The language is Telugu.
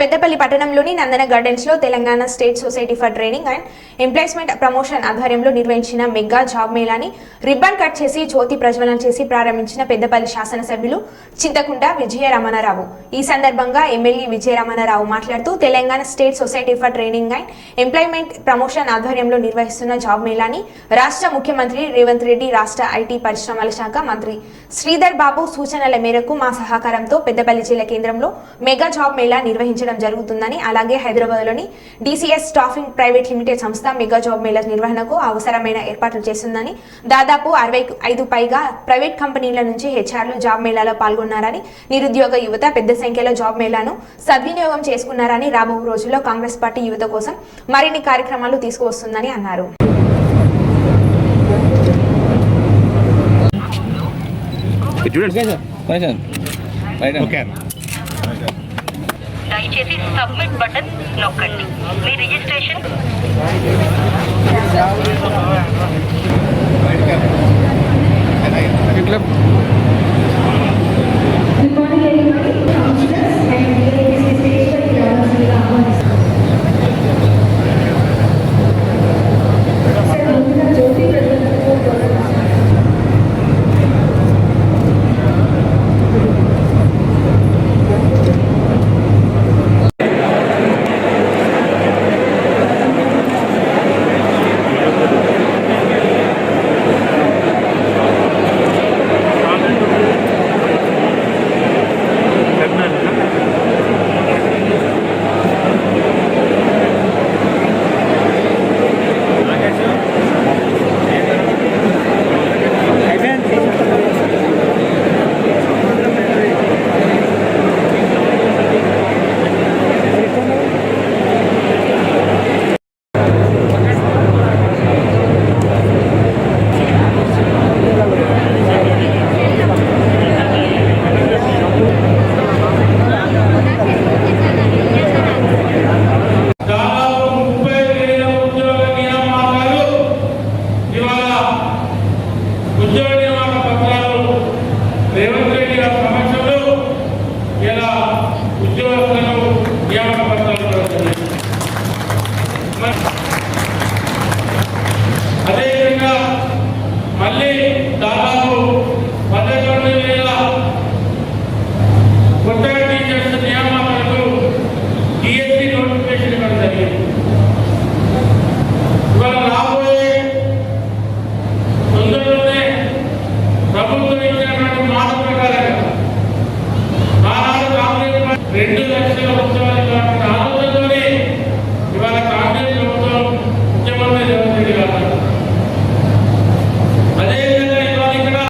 పెద్దపల్లి పట్టణంలోని నందన గార్డెన్స్లో Telangana state society for training and employment promotion ఆధ్వర్యంలో నిర్వహించిన మెగా జాబ్ మేళాని రిబ్బన్ కట్ చేసి జ్యోతి ప్రజ్వలన చేసి ప్రారంభించిన పెద్దపల్లి శాసనసభ్యులు చింతకుంట విజయ రమణారావు ఈ సందర్భంగా ఎమ్మెల్యే విజయ రమణారావు మాట్లాడుతూ Telangana state society for training and employment promotion ఆధ్వర్యంలో నిర్వహిస్తున్న జాబ్ మేళాని రాష్ట్ర ముఖ్యమంత్రి రేవంత్ రెడ్డి రాష్ట్ర ఐటీ పరిశ్రమల శాఖ మంత్రి శ్రీధర్ బాబు సూచనల మేరకు మా సహకారంతో పెద్దపల్లి జిల్లా కేంద్రంలో మెగా జాబ్ మేళా నిర్వహించడం జరుగుతుందని అలాగే హైదరాబాద్లోని డీసీఎస్ స్టాఫింగ్ ప్రైవేట్ లిమిటెడ్ సంస్థ మెగా జాబ్ మేళా నిర్వహణకు అవసరమైన ఏర్పాట్లు చేస్తుందని దాదాపు అరవై ఐదు పైగా ప్రైవేట్ కంపెనీల నుంచి హెచ్ఆర్లు జాబ్ మేళాలో పాల్గొన్నారని నిరుద్యోగ యువత పెద్ద సంఖ్యలో జాబ్ మేళాను సద్వినియోగం చేసుకున్నారని రాబో రోజుల్లో కాంగ్రెస్ పార్టీ యువత కోసం మరిన్ని కార్యక్రమాలు తీసుకువస్తుందని అన్నారు. చూడండి కొంచెం రైట్ ఓకే దయచేసి సబ్మిట్ బటన్ నొక్కండి మీ రిజిస్ట్రేషన్ ఉద్యోగ నియామక పత్రాలు రేవంత్ రెడ్డి గారి సమక్షంలో ఇలా ఉద్యోగస్తులకు నియామక పత్రాలు అదేవిధంగా మళ్ళీ దాదాపు పదకొండు వేల కొత్తగా టీచర్స్ నియామకాలకు టీఎస్సీ నోటిఫికేషన్ ఇవ్వడం జరిగింది. ఇవాళ రెండు లక్షల